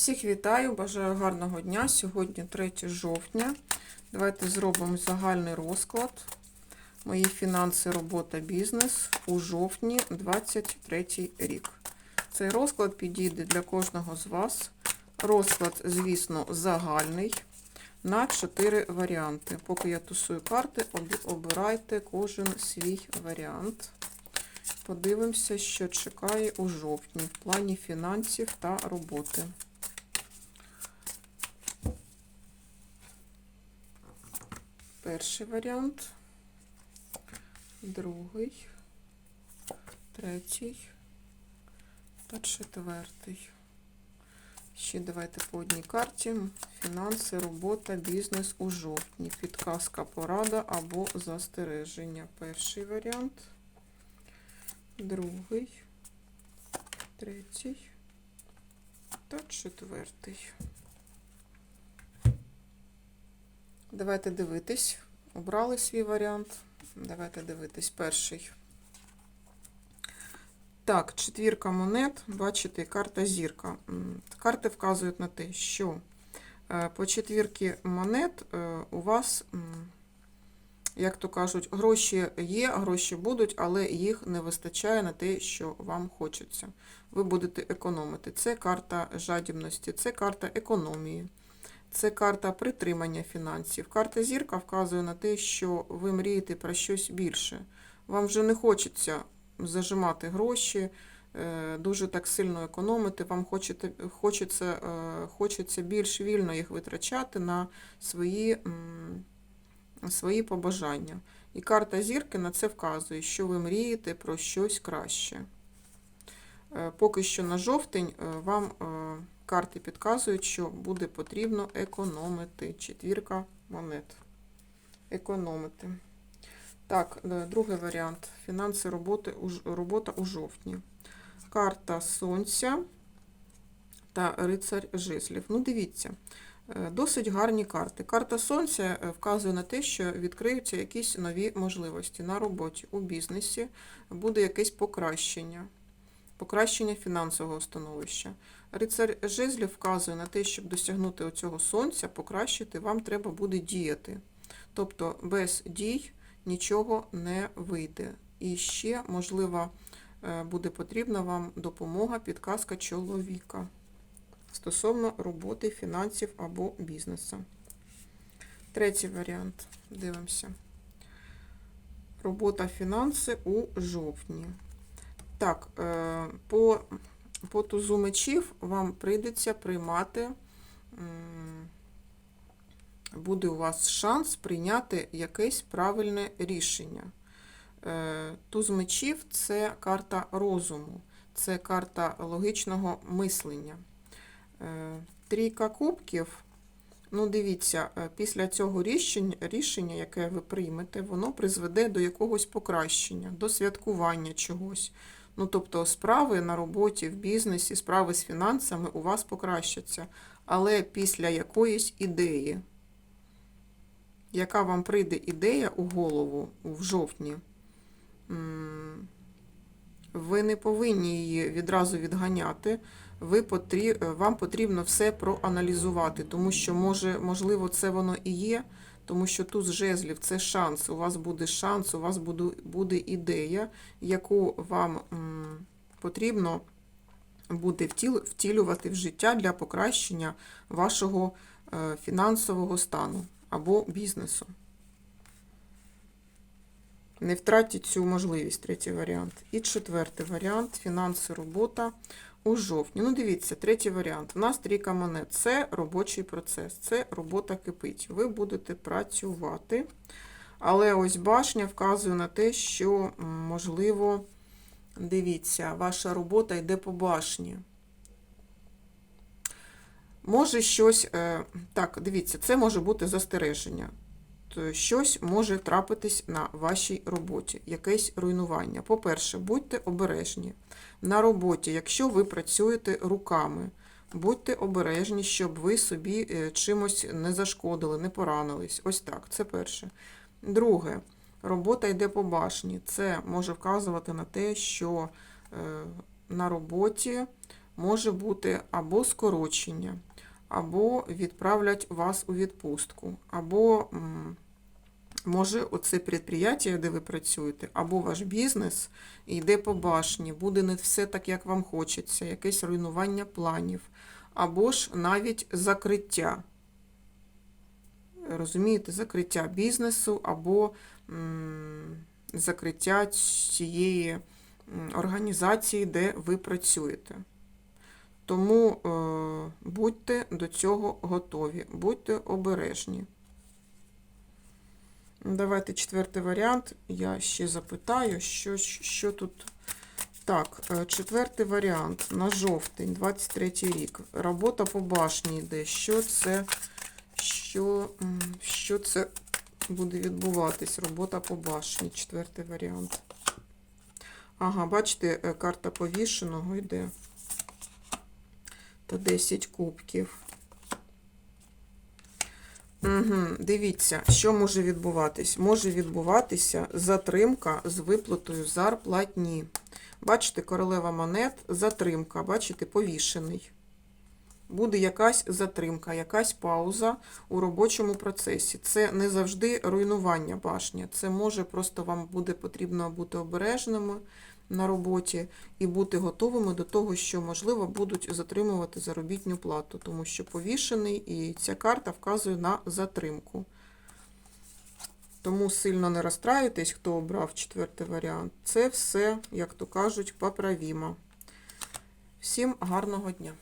Всіх вітаю, бажаю гарного дня. Сьогодні 3 жовтня. Давайте зробимо загальний розклад. Мої фінанси, робота, бізнес у жовтні 23 рік. Цей розклад підійде для кожного з вас. Розклад, звісно, загальний на 4 варіанти. Поки я тусую карти, обирайте кожен свій варіант. Подивимося, що чекає у жовтні в плані фінансів та роботи. Перший варіант, другий, третій та четвертий. Ще давайте по одній карті. Фінанси, робота, бізнес у жовтні. Підказка, порада або застереження. Перший варіант, другий, третій та четвертий. Давайте дивитись. Обрали свій варіант. Давайте дивитись перший. Так, четвірка монет, бачите, карта зірка. Карти вказують на те, що е, по четвірці монет е, у вас, як то кажуть, гроші є, гроші будуть, але їх не вистачає на те, що вам хочеться. Ви будете економити. Це карта жадібності, це карта економії. Це карта притримання фінансів. Карта зірка вказує на те, що ви мрієте про щось більше. Вам вже не хочеться зажимати гроші, е, дуже так сильно економити. Вам хочеться, е, хочеться більш вільно їх витрачати на свої, свої побажання. І карта зірки на це вказує, що ви мрієте про щось краще. Е, Поки що на жовтень вам карти підказують, що буде потрібно економити. Четвірка монет. Економити. Так, е, другий варіант. Фінанси роботи, робота у жовтні. Карта Сонця та рицарь жезлів. Ну, дивіться, е, досить гарні карти. Карта Сонця е, вказує на те, що відкриються якісь нові можливості на роботі, у бізнесі, буде якесь покращення, покращення фінансового становища. Рицар жезлів вказує на те, щоб досягнути оцього сонця, покращити, вам треба буде діяти. Тобто без дій нічого не вийде. І ще, можливо, е, буде потрібна вам допомога, підказка чоловіка стосовно роботи, фінансів або бізнесу. Третій варіант. Дивимося. Робота фінанси у жовтні. Так, е, по, по тузу мечів вам прийдеться приймати, буде у вас шанс прийняти якесь правильне рішення. Е, Туз мечів це карта розуму, це карта логічного мислення. Е, Трійка кубків. Ну, дивіться, е, після цього рішення, рішення, яке ви приймете, воно призведе до якогось покращення, до святкування чогось. Ну, тобто, справи на роботі, в бізнесі, справи з фінансами у вас покращаться, але після якоїсь ідеї. Яка вам прийде ідея у голову в жовтні, ви не повинні її відразу відганяти. Ви потрі... Вам потрібно все проаналізувати, тому що, може, можливо, це воно і є, тому що тут з жезлів це шанс. У вас буде шанс, у вас буде, буде ідея, яку вам м, потрібно буде втіл... втілювати в життя для покращення вашого е, фінансового стану або бізнесу. Не втратіть цю можливість, третій варіант. І четвертий варіант фінанси, робота у жовтні. Ну, дивіться, третій варіант. У нас трійка монет. Це робочий процес, це робота кипить. Ви будете працювати. Але ось башня вказує на те, що, можливо, дивіться, ваша робота йде по башні. Може щось, е, так, дивіться, це може бути застереження. То щось може трапитись на вашій роботі, якесь руйнування. По-перше, будьте обережні. На роботі, якщо ви працюєте руками, будьте обережні, щоб ви собі е, чимось не зашкодили, не поранились. Ось так, це перше. Друге, робота йде по башні. Це може вказувати на те, що е, на роботі може бути або скорочення, або відправлять вас у відпустку, або може оце підприємство, де ви працюєте, або ваш бізнес йде по башні, буде не все так, як вам хочеться, якесь руйнування планів, або ж навіть закриття. Розумієте, закриття бізнесу або м, закриття цієї організації, де ви працюєте. Тому е, будьте до цього готові, будьте обережні. Давайте четвертий варіант. Я ще запитаю, що, що тут. Так, е, четвертий варіант на жовтень, 23 рік. Робота по башні йде. Що це, що, що це буде відбуватись? Робота по башні, четвертий варіант. Ага, бачите, е, карта повішеного йде. Та 10 кубків. Угу, дивіться, що може відбуватись? Може відбуватися затримка з виплатою зарплатні. Бачите, королева монет, затримка, бачите, повішений. Буде якась затримка, якась пауза у робочому процесі. Це не завжди руйнування башні. Це може просто вам буде потрібно бути обережними на роботі і бути готовими до того, що, можливо, будуть затримувати заробітню плату, тому що повішений і ця карта вказує на затримку. Тому сильно не розстраюйтесь, хто обрав четвертий варіант. Це все, як то кажуть, поправімо. Всім гарного дня!